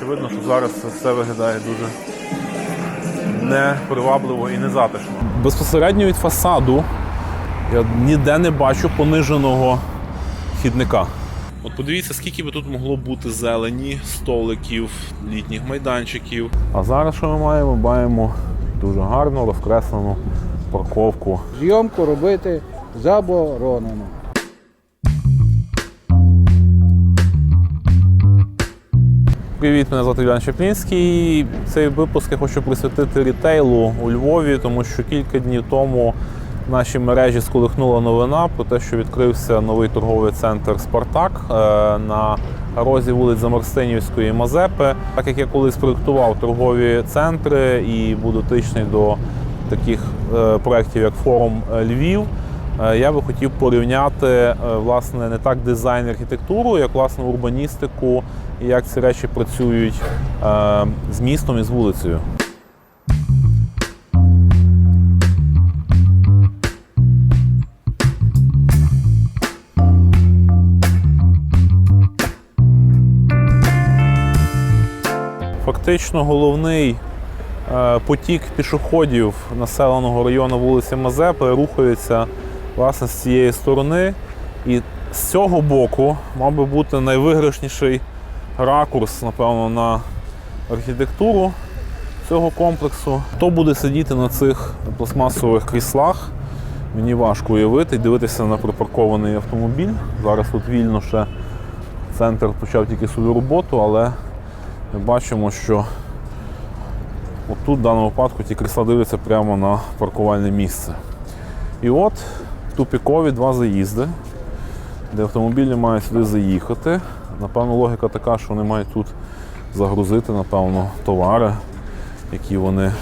Очевидно, що зараз це все виглядає дуже непривабливо і незатишно. Безпосередньо від фасаду я ніде не бачу пониженого хідника. От подивіться, скільки би тут могло бути зелені, столиків, літніх майданчиків. А зараз що ми маємо? Маємо дуже гарно розкреслену парковку. Зйомку робити заборонено. Привіт, мене звати Юліан Чеплінський. Цей випуск я хочу присвятити рітейлу у Львові, тому що кілька днів тому в нашій мережі сколихнула новина про те, що відкрився новий торговий центр Спартак е, на розі вулиць Замарстинівської і Мазепи. Так як я колись проєктував торгові центри і був дотичний до таких е, проєктів, як форум Львів. Е, Я би хотів порівняти е, власне не так дизайн і архітектуру, як власне урбаністику і як ці речі працюють е, з містом і з вулицею. Фактично головний потік пішоходів населеного району вулиці Мазепи рухається власне з цієї сторони. І з цього боку мав би бути найвиграшніший ракурс, напевно, на архітектуру цього комплексу. Хто буде сидіти на цих пластмасових кріслах? Мені важко уявити і дивитися на припаркований автомобіль. Зараз тут вільно ще центр почав тільки свою роботу, але ми бачимо, що отут в даному випадку ті крісла дивляться прямо на паркувальне місце. І от тупікові два заїзди, де автомобілі мають сюди заїхати. Напевно, логіка така, що вони мають тут загрузити, напевно, товари, які вони.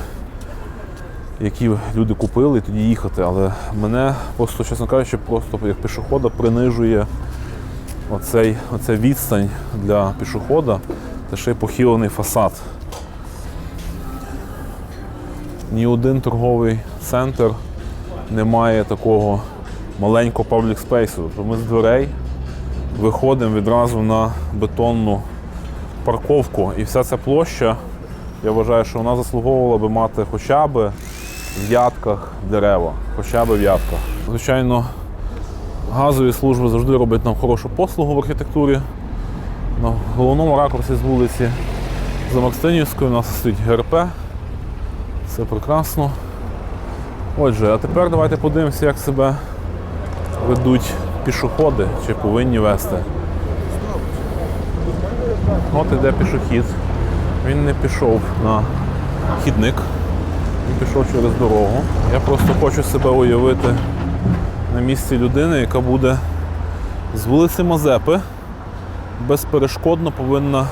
Які люди купили і тоді їхати, але мене просто, чесно кажучи, просто як пішохода принижує оцей, оця відстань для пішохода та ще й похилений фасад. Ні один торговий центр не має такого маленького паблік спейсу. Тобто ми з дверей виходимо відразу на бетонну парковку. І вся ця площа, я вважаю, що вона заслуговувала би мати хоча б в ядках дерева, хоча б в ядках. Звичайно, газові служби завжди роблять нам хорошу послугу в архітектурі. На головному ракурсі з вулиці Замакстинівської у нас стоїть ГРП. Все прекрасно. Отже, а тепер давайте подивимося, як себе ведуть пішоходи чи повинні вести. От іде пішохід. Він не пішов на хідник, він пішов через дорогу. Я просто хочу себе уявити на місці людини, яка буде з вулиці Мазепи безперешкодно повинна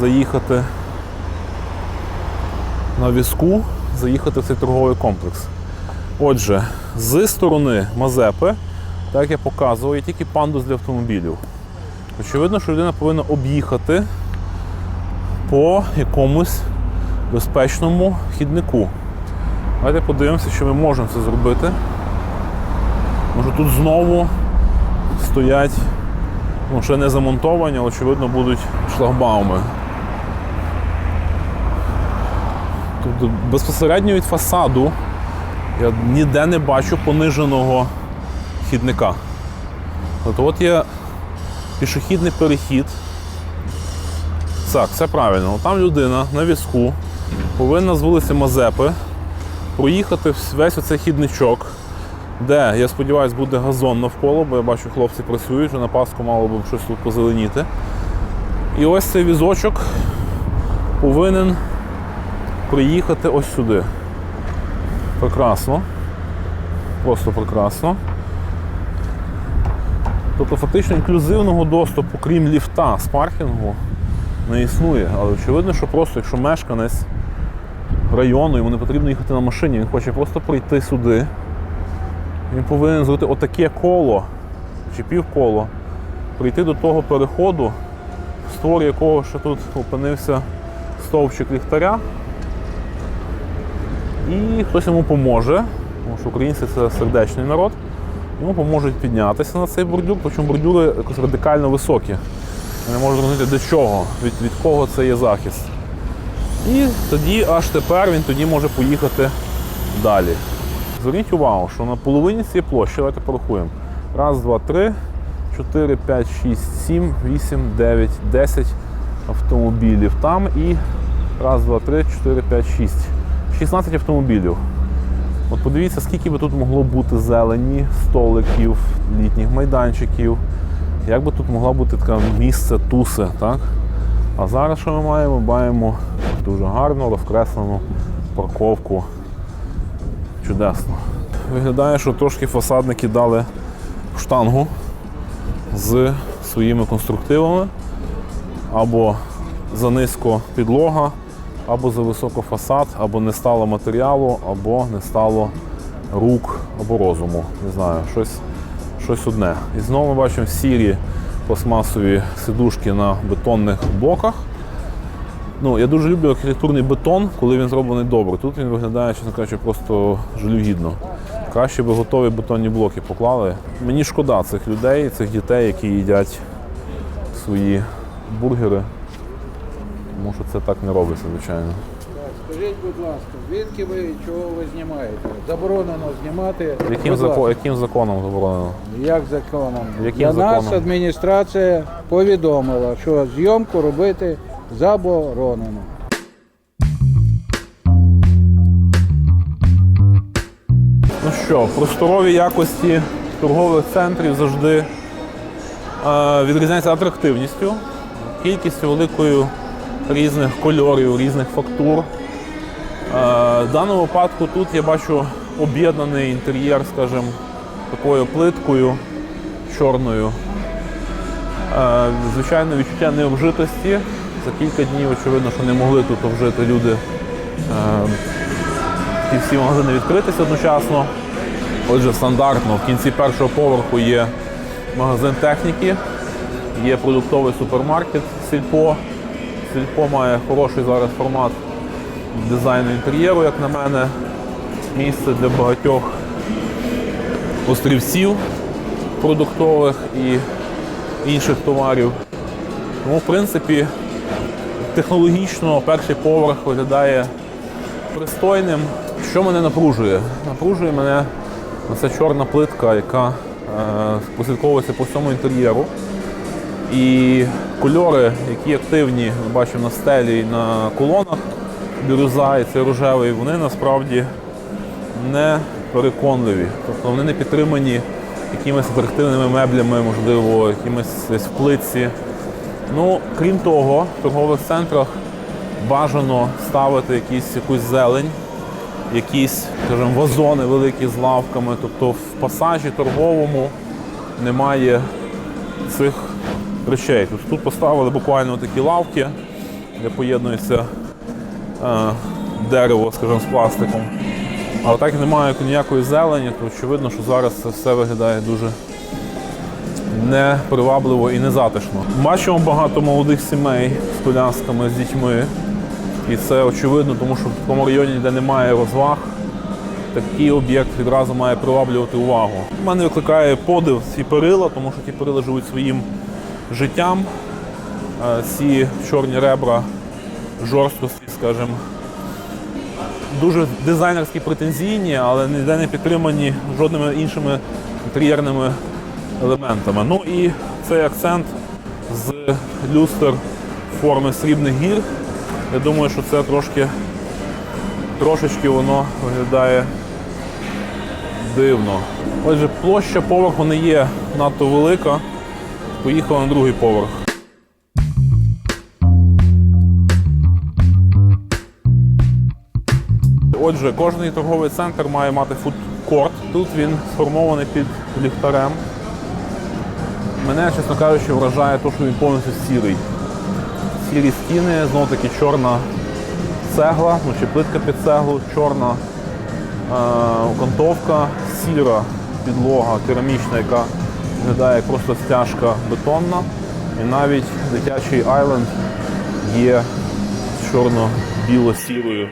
заїхати на візку, заїхати в цей торговий комплекс. Отже, з сторони Мазепи, так я показував, є тільки пандус для автомобілів. Очевидно, що людина повинна об'їхати по якомусь безпечному хіднику. Давайте подивимося, що ми можемо це зробити. Може тут знову стоять ну, ще не замонтовані, але очевидно будуть шлагбауми. Тобто безпосередньо від фасаду я ніде не бачу пониженого хідника. Тобто от є пішохідний перехід. Так, все правильно. Там людина на візку повинна з вулиці Мазепи проїхати весь оцей хідничок, де, я сподіваюся, буде газон навколо, бо я бачу, хлопці працюють, вже на Пасху мало б щось тут позеленіти. І ось цей візочок повинен приїхати ось сюди. Прекрасно. Просто прекрасно. Тобто фактично інклюзивного доступу, крім ліфта з паркінгу, не існує. Але очевидно, що просто якщо мешканець району, йому не потрібно їхати на машині, він хоче просто прийти сюди. Він повинен зробити отаке коло чи півколо, прийти до того переходу, в створі якого ще тут опинився стовпчик ліхтаря. І хтось йому поможе, тому що українці це сердечний народ, йому поможуть піднятися на цей бордюр, причому бордюри якось радикально високі. Я не можу зрозуміти, до чого, від, від кого це є захист. І тоді, аж тепер він тоді може поїхати далі. Зверніть увагу, що на половині цієї площі, давайте порахуємо. Раз, два, три, чотири, п'ять, шість, сім, вісім, дев'ять, десять автомобілів там і раз, два, три, чотири, п'ять, шість. 16 автомобілів. От подивіться, скільки би тут могло бути зелені, столиків, літніх майданчиків. Як би тут могла бути таке місце туси, так? А зараз що ми маємо? Маємо дуже гарну розкреслену парковку. Чудесно. Виглядає, що трошки фасадники дали штангу з своїми конструктивами. Або занизько підлога, або за високо фасад, або не стало матеріалу, або не стало рук або розуму. Не знаю, щось, щось одне. І знову ми бачимо сірі пластмасові сидушки на бетонних блоках. Ну, я дуже люблю архітектурний бетон, коли він зроблений добре. Тут він виглядає, чесно кажучи, просто жалюгідно. Краще би готові бетонні блоки поклали. Мені шкода цих людей, цих дітей, які їдять свої бургери. Тому що це так не робиться, звичайно. Скажіть, будь ласка, звідки ви і чого ви знімаєте? Заборонено знімати. Яким, Будь зако- ласка. яким законом заборонено? Як законом? Яким Для нас законом? адміністрація повідомила, що зйомку робити заборонено. Ну що, просторові якості торгових центрів завжди е, відрізняються атрактивністю, кількістю великою різних кольорів, різних фактур. Е, в даному випадку тут я бачу об'єднаний інтер'єр, скажімо, такою плиткою чорною. Е, звичайно, відчуття необжитості. За кілька днів, очевидно, що не могли тут обжити люди. Е, ті всі магазини відкритися одночасно. Отже, стандартно в кінці першого поверху є магазин техніки, є продуктовий супермаркет Сільпо. Сільпо має хороший зараз формат дизайну інтер'єру, як на мене. Місце для багатьох острівців продуктових і інших товарів. Тому, в принципі, технологічно перший поверх виглядає пристойним. Що мене напружує? Напружує мене ця чорна плитка, яка е, прослідковується по всьому інтер'єру. І кольори, які активні, ми бачимо на стелі і на колонах, бірюза і цей рожевий, вони насправді не переконливі. Тобто вони не підтримані якимись атрактивними меблями, можливо, якимось десь в плитці. Ну, крім того, в торгових центрах бажано ставити якісь, якусь зелень, якісь, скажімо, вазони великі з лавками. Тобто в пасажі торговому немає цих речей. Тобто тут поставили буквально такі лавки, де поєднується е, дерево, скажімо, з пластиком. Але так як немає ніякої зелені, то очевидно, що зараз це все виглядає дуже непривабливо і незатишно. Бачимо багато молодих сімей з колясками, з дітьми. І це очевидно, тому що в такому районі, де немає розваг, такий об'єкт відразу має приваблювати увагу. У мене викликає подив ці перила, тому що ті перила живуть своїм життям. Е, Ці чорні ребра жорсткості, скажімо, дуже дизайнерські претензійні, але ніде не підтримані жодними іншими інтер'єрними елементами. Ну і цей акцент з люстр форми срібних гір. Я думаю, що це трошки трошечки воно виглядає дивно. Отже, площа поверху не є надто велика. Поїхали на другий поверх. Отже, кожний торговий центр має мати фудкорт. Тут він сформований під ліхтарем. Мене, чесно кажучи, вражає те, що він повністю сірий. Сірі стіни, знову таки чорна цегла, ну чи плитка під цеглу, чорна е, окантовка, сіра підлога керамічна, яка виглядає як просто стяжка бетонна. І навіть дитячий айленд є чорно-біло-сірою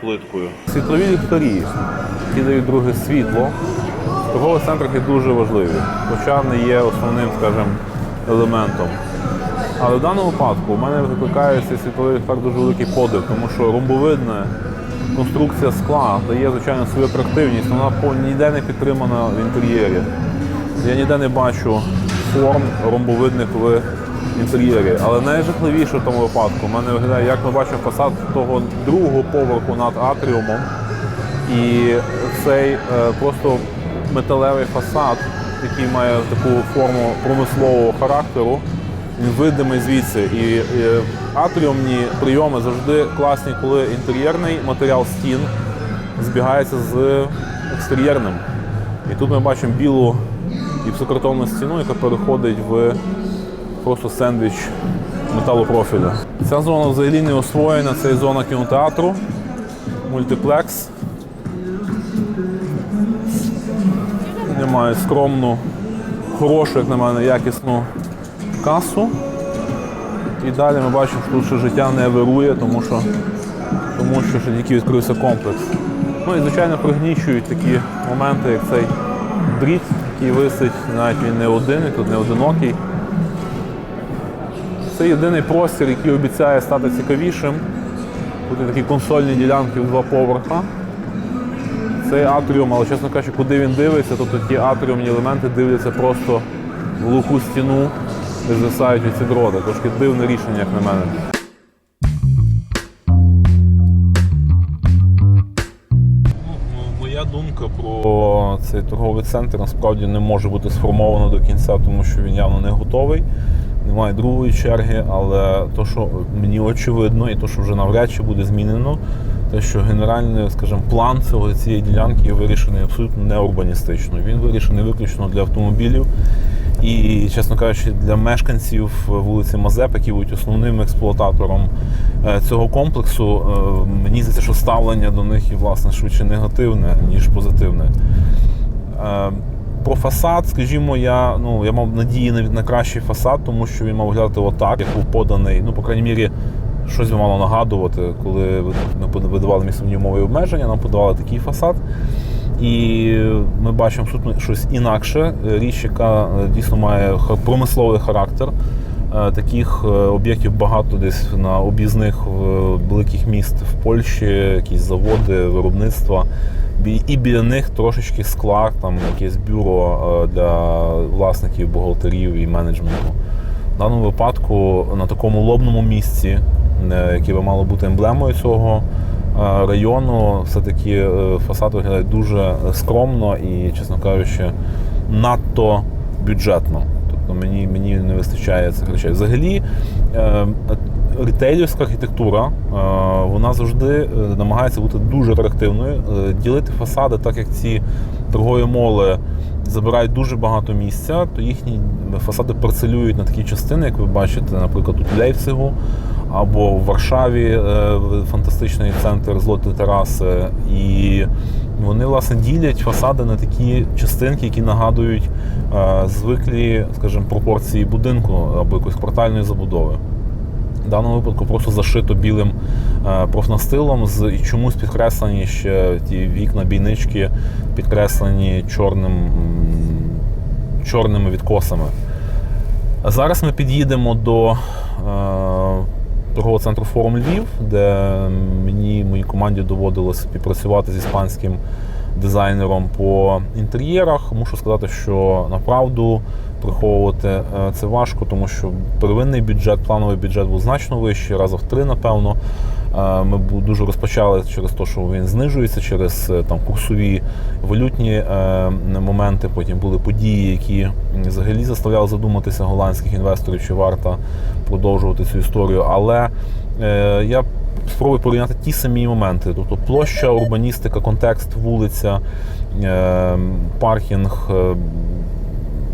плиткою. Світлові ліхтарі, які дають друге світло, в торгових центрах є дуже важливі, хоча не є основним, скажімо, елементом. Але в даному випадку у мене викликає цей світловий ефект дуже великий подив, тому що ромбовидна конструкція скла дає, звичайно, свою атрактивність, вона ніде не підтримана в інтер'єрі. Я ніде не бачу форм ромбовидних в інтер'єрі. Але найжахливіше в тому випадку в мене виглядає, як ми бачимо фасад того другого поверху над атріумом. І цей е, просто металевий фасад, який має таку форму промислового характеру, він видимий звідси. І е, атріумні прийоми завжди класні, коли інтер'єрний матеріал стін збігається з екстер'єрним. І тут ми бачимо білу гіпсокартонну стіну, яка переходить в просто сендвіч металопрофіля. Ця зона взагалі не освоєна, це зона кінотеатру, мультиплекс. Мають скромну, хорошу, як на мене, якісну касу. І далі ми бачимо, що тут ще життя не вирує, тому що, тому що ще тільки відкрився комплекс. Ну і звичайно пригнічують такі моменти, як цей дріт, який висить, навіть він не один, і тут не одинокий. Це єдиний простір, який обіцяє стати цікавішим. Тут є такі консольні ділянки в два поверха. Цей атріум, але чесно кажучи, куди він дивиться, тобто ті атріумні елементи дивляться просто в глуху стіну, де звисають ці дроти. Трошки дивне рішення, як на мене. Цей торговий центр насправді не може бути сформована до кінця, тому що він явно не готовий. Немає другої черги, але то, що мені очевидно, і то, що вже навряд чи буде змінено, те, що генеральний, скажімо, план цього цієї ділянки є вирішений абсолютно не урбаністично. Він вирішений виключно для автомобілів. І, чесно кажучи, для мешканців вулиці Мазеп, які будуть основним експлуататором е, цього комплексу, е, мені здається, що ставлення до них є власне швидше негативне, ніж позитивне. Е, Про фасад, скажімо, я ну я мав надії на, на кращий фасад, тому що він мав виглядати отак, як був поданий. Ну, по крайній мірі, щось мало нагадувати, коли видавали місцевні умови обмеження, нам подавали такий фасад. І ми бачимо абсолютно щось інакше. Річ, яка е, дійсно має промисловий характер. Е, Таких е, об'єктів багато десь на об'їзних великих міст в Польщі, якісь заводи, виробництва. І біля них трошечки скла, там якесь бюро е, для власників, бухгалтерів і менеджменту. В даному випадку на такому лобному місці, е, яке би мало бути емблемою цього е, району, все-таки фасад виглядає дуже скромно і, чесно кажучи, надто бюджетно. Тобто мені, мені не вистачає цих речей. Взагалі, ретейлівська архітектура, е, вона завжди е, намагається бути дуже атрактивною, Е, ділити фасади, так як ці торгові моли забирають дуже багато місця, то їхні фасади парцелюють на такі частини, як ви бачите, наприклад, в Лейпцигу або в Варшаві фантастичний центр злоти тераси. І вони власне ділять фасади на такі частинки, які нагадують звиклі, скажімо, пропорції будинку або якоїсь квартальної забудови. В даному випадку просто зашито білим е, профнастилом, з і чомусь підкреслені ще ті вікна бійнички, підкреслені чорним, чорними відкосами. Зараз ми під'їдемо до е, торгового центру Форум Львів, де мені моїй команді доводилося співпрацювати з іспанським дизайнером по інтер'єрах. Мушу сказати, що направду приховувати е, це важко, тому що первинний бюджет, плановий бюджет був значно вищий, раза в три, напевно. Е, Ми дуже розпочали через те, що він знижується, через е, там курсові валютні моменти. Потім були події, які взагалі заставляли задуматися голландських інвесторів, чи варто продовжувати цю історію. Але я спробую порівняти ті самі моменти. Тобто площа, урбаністика, контекст, вулиця, е, паркінг. е,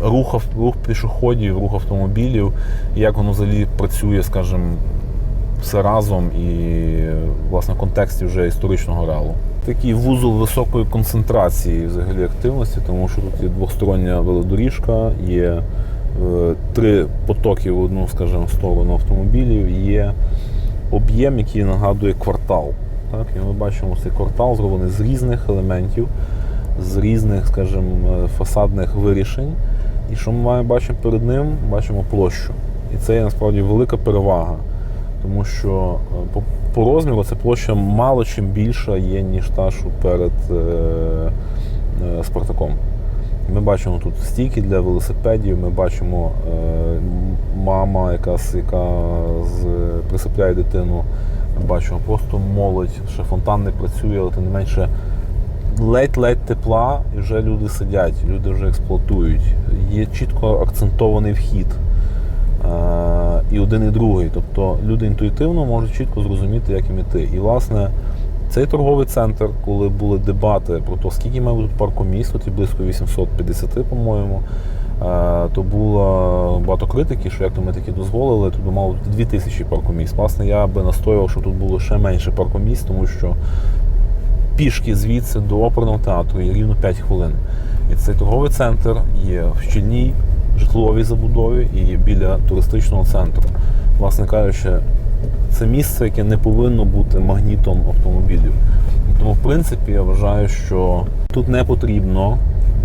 Рух, рух пішоходів, рух автомобілів, як воно взагалі працює, скажімо, все разом і власне в контексті вже історичного реалу. Такий вузол високої концентрації взагалі активності, тому що тут є двостороння велодоріжка, є е, три потоки в одну, скажімо, сторону автомобілів, є об'єм, який нагадує квартал. Так? І ми бачимо цей квартал зроблений з різних елементів, з різних, скажімо, е, фасадних вирішень. І що ми маємо бачимо перед ним? Бачимо площу. І це є насправді велика перевага, тому що е, по, по розміру ця площа мало чим більша є, ніж та, що перед е, е, Спартаком. Ми бачимо тут стійки для велосипедів, ми бачимо е, мама, якась, яка з, присипляє дитину. Ми бачимо просто молодь, ще фонтан не працює, але тим не менше ледь-ледь тепла, і вже люди сидять, люди вже експлуатують. Є чітко акцентований вхід. Е, і один, і другий. Тобто люди інтуїтивно можуть чітко зрозуміти, як їм іти. І, власне, цей торговий центр, коли були дебати про те, скільки має бути паркомісць, тут і близько 850, по-моєму, е, то було багато критики, що як то ми такі дозволили, тут мало бути 2000 паркомісць. Власне, я би настоював, що тут було ще менше паркомісць, тому що пішки звідси до оперного театру є рівно 5 хвилин. І цей торговий центр є в щільній житловій забудові і біля туристичного центру. Власне кажучи, це місце, яке не повинно бути магнітом автомобілів. Тому, в принципі, я вважаю, що тут не потрібно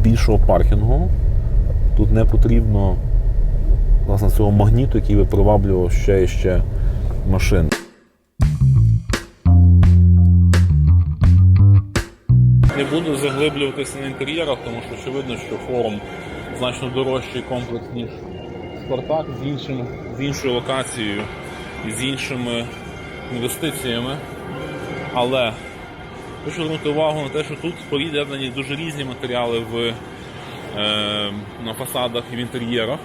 більшого паркінгу, тут не потрібно власне, цього магніту, який би приваблював ще і ще машин. Не буду заглиблюватися на інтер'єрах, тому що очевидно, що форум значно дорожчий комплекс, ніж Спартак з, іншим, з іншою локацією з іншими інвестиціями. Але хочу звернути увагу на те, що тут поєднані дуже різні матеріали в, е, на фасадах і в інтер'єрах.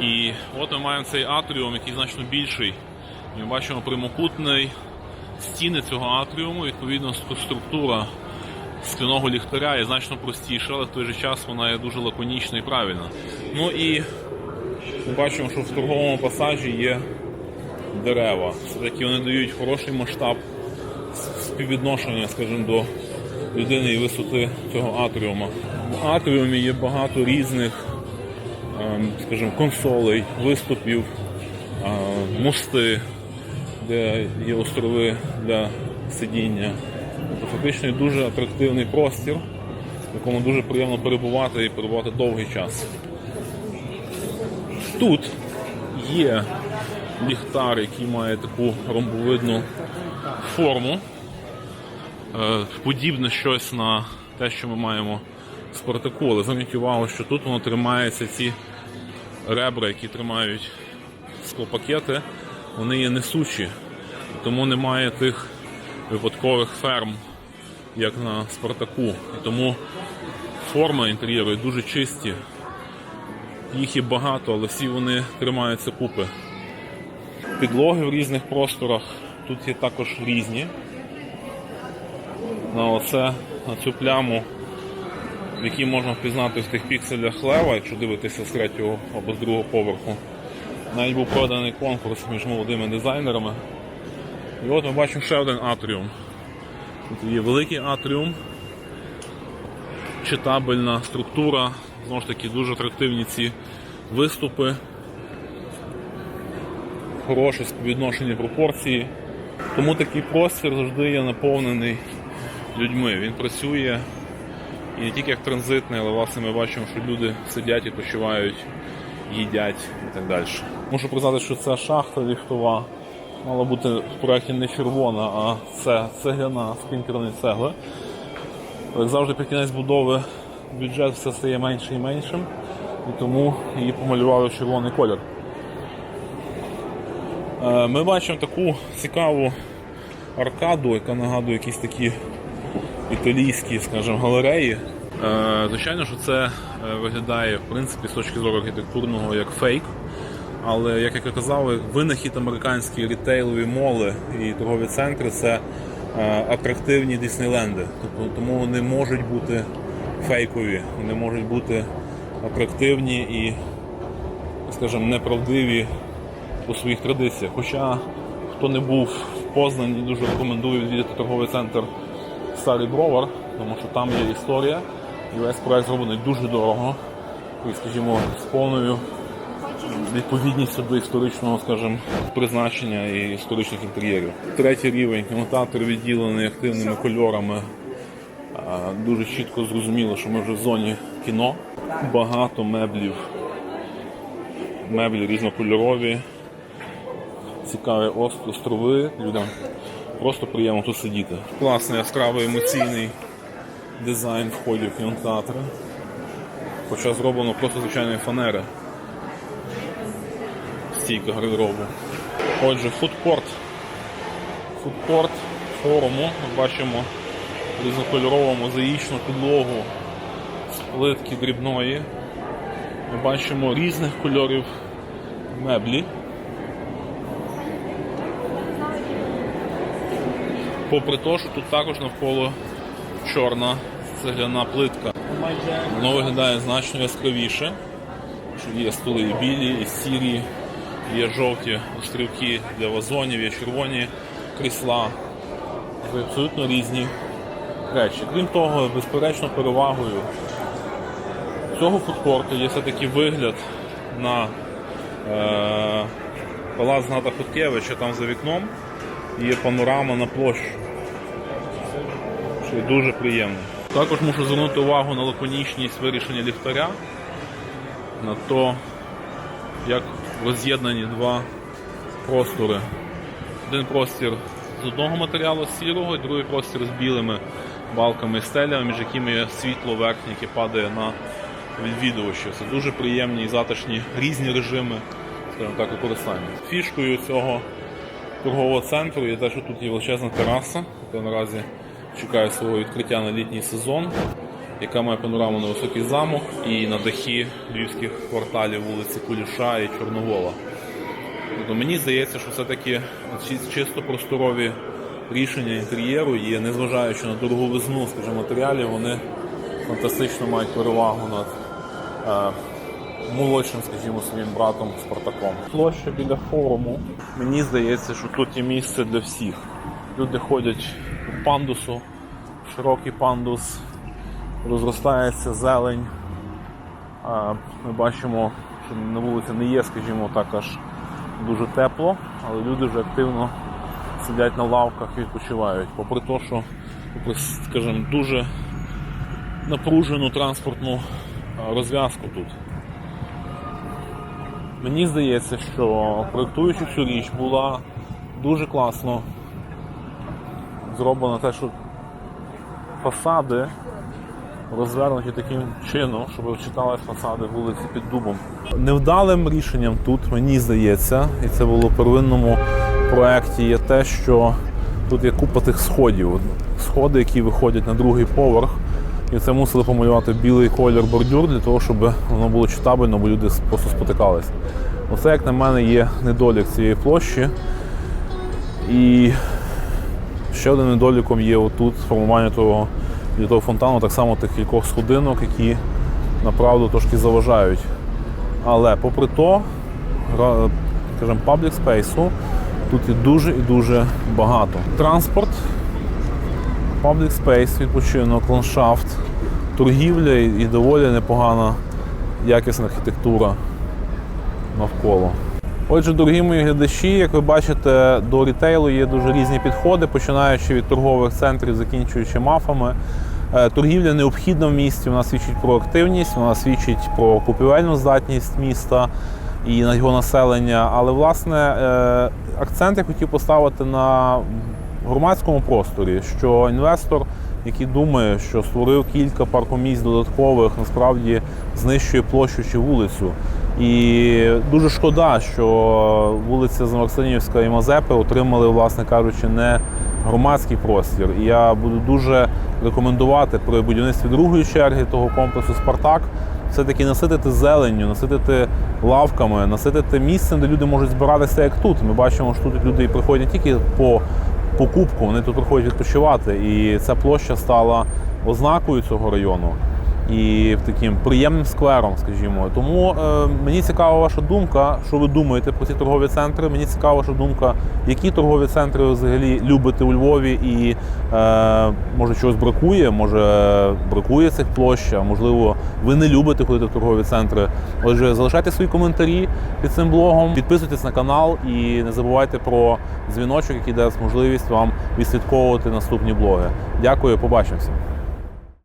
І от ми маємо цей атріум, який значно більший. Ми бачимо прямокутний стіни цього атріуму, відповідно структура скляного ліхтаря є значно простіша, але в той же час вона є дуже лаконічна і правильна. Ну і ми бачимо, що в торговому пасажі є дерева. Все-таки вони дають хороший масштаб співвідношення, скажімо, до людини і висоти цього атріума. В атріумі є багато різних, ем, скажімо, консолей, виступів, е, мости, де є острови для сидіння. Тобто фактично дуже атрактивний простір, в якому дуже приємно перебувати і перебувати довгий час. Тут є ліхтар, який має таку ромбовидну форму. Е, Подібне щось на те, що ми маємо в Спартаку, але зверніть увагу, що тут воно тримається ці ребра, які тримають склопакети, вони є несучі, тому немає тих випадкових ферм, як на Спартаку. І тому форми інтер'єру дуже чисті. Їх є багато, але всі вони тримаються купи. Підлоги в різних просторах тут є також різні. На оце, на цю пляму, в якій можна впізнати в тих пікселях лева, якщо дивитися з третього або з другого поверху. Навіть був проведений конкурс між молодими дизайнерами. І от ми бачимо ще один атріум. Тут є великий атріум, читабельна структура, знову ж таки дуже атрактивні ці виступи, хороше співвідношення пропорції. Тому такий простір завжди є наповнений людьми. Він працює і не тільки як транзитний, але власне ми бачимо, що люди сидять і почувають, їдять і так далі. Можу признати, що ця шахта ліфтова мала бути в проєкті не червона, а це цегляна з клінкерної цегли. Як завжди під кінець будови бюджет все стає меншим і меншим, і тому її помалювали в червоний колір. Е, Ми бачимо таку цікаву аркаду, яка нагадує якісь такі італійські, скажімо, галереї. Е, Звичайно, що це е, виглядає в принципі з точки зору архітектурного як фейк. Але як я казав, винахід американські рітейлові моли і торгові центри це атрактивні Діснейленди. Тобто, тому вони можуть бути фейкові, вони можуть бути атрактивні і, скажімо, неправдиві у своїх традиціях. Хоча хто не був в Познані, дуже рекомендую відвідати торговий центр Старий Бровар, тому що там є історія, і весь проект зроблений дуже дорого і, скажімо, з повною відповідністю до історичного, скажімо, призначення і історичних інтер'єрів. Третій рівень кінотеатр відділений активними кольорами. Дуже чітко зрозуміло, що ми вже в зоні кіно. Багато меблів меблі різнокольорові, цікаві острови. Людям просто приємно тут сидіти. Класний яскравий емоційний дизайн входів в кінотеатри. Хоча зроблено просто звичайної фанери. Стійка гардеробу. Отже, фудкорт. Фудкорт форуму. Ми бачимо різнокольорову мозаїчну підлогу з плитки дрібної. Ми бачимо різних кольорів меблі. Попри те, що тут також навколо чорна цегляна плитка. Воно виглядає значно яскравіше. Є столи і білі, і сірі, є жовті острівки для вазонів, є червоні крісла. Це абсолютно різні речі. Крім того, безперечно, перевагою цього фудкорту є все-таки вигляд на е, палац Гната Хуткевича там за вікном є панорама на площу. Що дуже приємно. Також мушу звернути увагу на лаконічність вирішення ліхтаря, на то, як роз'єднані два простори. Один простір з одного матеріалу сірого, і другий простір з білими балками і стелями, між якими є світло верхнє, яке падає на відвідувачів. Це дуже приємні і затишні різні режими скажімо так, використання. Фішкою цього торгового центру є те, що тут є величезна тераса, яка наразі чекає свого відкриття на літній сезон, яка має панораму на високий замок і на дахи львівських кварталів вулиці Куліша і Чорновола. Тобто мені здається, що все-таки чисто просторові рішення інтер'єру є, незважаючи на дороговизну скажімо, матеріалів, вони фантастично мають перевагу над е, молодшим, скажімо, своїм братом Спартаком. Площа біля форуму. Мені здається, що тут є місце для всіх. Люди ходять по пандусу, широкий пандус, розростається зелень. Ми бачимо, що на вулиці не є, скажімо так, аж дуже тепло, але люди вже активно сидять на лавках і відпочивають. Попри те, що попри, скажімо, дуже напружену транспортну розв'язку тут. Мені здається, що проєктуючи цю річ була дуже класно зроблено те, що фасади розвернуті таким чином, щоб читались фасади вулиці під дубом. Невдалим рішенням тут, мені здається, і це було в первинному проєкті, є те, що тут є купа тих сходів. Сходи, які виходять на другий поверх. І це мусили помалювати білий колір бордюр для того, щоб воно було читабельно, бо люди просто спотикались. Оце, як на мене, є недолік цієї площі. І ще один недоліком є отут формування того, того фонтану, так само тих кількох сходинок, які направду трошки заважають. Але попри то, скажімо, паблік спейсу тут є дуже і дуже багато. Транспорт, паблік спейс, відпочинок, ландшафт, торгівля і доволі непогана якісна архітектура навколо. Отже, дорогі мої глядачі, як ви бачите, до рітейлу є дуже різні підходи, починаючи від торгових центрів, закінчуючи мафами. Е, Торгівля необхідна в місті, вона свідчить про активність, вона свідчить про купівельну здатність міста і його населення. Але власне е, акцент я хотів поставити на громадському просторі, що інвестор, який думає, що створив кілька паркомісць додаткових, насправді знищує площу чи вулицю. І дуже шкода, що вулиця Замарсинівська і Мазепи отримали, власне кажучи, не громадський простір. І я буду дуже рекомендувати при будівництві другої черги того комплексу Спартак все-таки наситити зеленню, наситити лавками, наситити місцем, де люди можуть збиратися як тут. Ми бачимо, що тут люди приходять не тільки по покупку, вони тут приходять відпочивати. І ця площа стала ознакою цього району і таким приємним сквером, скажімо. Тому е, мені цікава ваша думка, що ви думаєте про ці торгові центри. Мені цікава ваша думка, які торгові центри ви взагалі любите у Львові, і е, може чогось бракує, може бракує цих площ, а можливо, ви не любите ходити в торгові центри. Отже, залишайте свої коментарі під цим блогом, підписуйтесь на канал і не забувайте про дзвіночок, який дасть можливість вам відслідковувати наступні блоги. Дякую, побачимося.